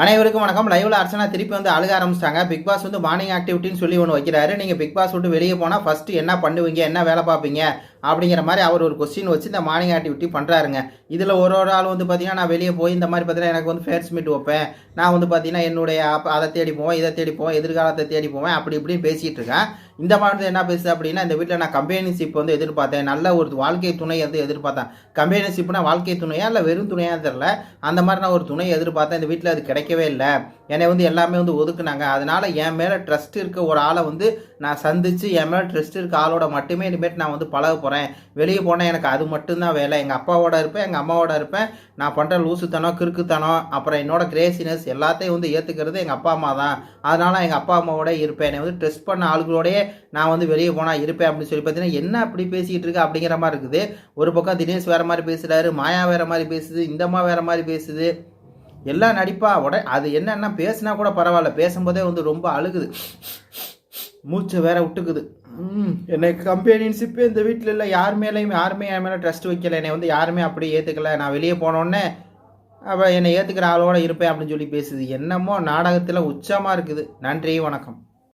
அனைவருக்கும் வணக்கம். லைவ்ல அர்ச்சனா திருப்பி வந்து அழுக ஆரம்பிச்சிட்டாங்க. பிக் பாஸ் வந்து மார்னிங் ஆக்டிவிட்டின்னு சொல்லி ஒன்று வைக்கிறாரு. நீங்கள் பிக் பாஸ் விட்டு வெளியே போனால் ஃபர்ஸ்ட் என்ன பண்ணுவீங்க? என்ன வேலை பார்ப்பீங்க? அப்படிங்கிற மாதிரி அவர் ஒரு கொஸ்டின் வச்சு இந்த மார்னிங் ஆக்டிவிட்டி பண்ணுறாருங்க இதில் ஒரு ஒரு ஆள் வந்து பார்த்தீங்கன்னா நான் வெளியே போய் இந்த மாதிரி பார்த்தீங்கன்னா எனக்கு வந்து ஃபேர்ஸ் மீட் வைப்பேன். நான் வந்து பார்த்தீங்கன்னா என்னுடைய அதை தேடி போவேன் இதை தேடி போவேன் எதிர்காலத்தை தேடி போவேன் அப்படி இப்படின்னு பேசிகிட்டு இருக்கேன். இந்த மாதிரி என்ன பேசுது அப்படின்னா இந்த வீட்டில் நான் கம்பெனிஷிப் வந்து எதிர்பார்த்தேன். நல்ல ஒரு வாழ்க்கை துணை வந்து எதிர்பார்த்தேன். கம்பெனிஷிப்னா வாழ்க்கை துணையா இல்லை வெறும் துணையாக தெரில அந்த மாதிரி நான் ஒரு துணை எதிர்பார்த்தேன். இந்த வீட்டில் அது கிடைக்கவே இல்லை. என்னை வந்து எல்லாமே வந்து ஒதுக்குனாங்க. அதனால் என் மேலே ட்ரஸ்ட் இருக்க ஒரு ஆளை வந்து நான் சந்தித்து என் மேலே ட்ரஸ்ட் இருக்க ஆளோட மட்டுமே இனிமேட்டு நான் வந்து பழக போகிறேன் வெளியே போனால் எனக்கு அது மட்டும்தான் வேலை. எங்கள் அப்பாவோட இருப்பேன் எங்கள் அம்மாவோட இருப்பேன். நான் பண்ணுற லூசுத்தனம் கிறுக்குத்தனம் அப்புறம் என்னோட கிரேசினஸ் எல்லாத்தையும் வந்து ஏற்றுக்கிறது எங்கள் அப்பா அம்மா தான். அதனால் எங்கள் அப்பா அம்மாவோட இருப்பேன். என்னை வந்து ட்ரெஸ் பண்ண ஆளுகளோடய நான் வந்து வெளியே போனால் இருப்பேன் அப்படின்னு சொல்லி பார்த்தீங்கன்னா என்ன அப்படி பேசிக்கிட்டு இருக்கு அப்படிங்கிற மாதிரி இருக்குது. ஒரு பக்கம் தினேஷ் வேற மாதிரி பேசுகிறாரு மாயா வேற மாதிரி பேசுது இந்தம்மா வேற மாதிரி பேசுது. எல்லாம் நடிப்பா உட அது என்னென்னா பேசினா கூட பரவாயில்ல. பேசும்போதே வந்து ரொம்ப அழுகுது. மூச்சை வேற விட்டுக்குது. ம், எனக்கு இந்த வீட்டில் இல்லை யார் மேலேயும் யாருமே என் மேலே ட்ரஸ்ட் வைக்கல. என்னை வந்து யாருமே அப்படி ஏற்றுக்கல நான் வெளியே போனோடனே அவள் என்னை ஏற்றுக்கிற ஆளோட இருப்பேன் அப்படின்னு சொல்லி பேசுது. என்னமோ நாடகத்தில் உச்சமாக இருக்குது. நன்றி வணக்கம்.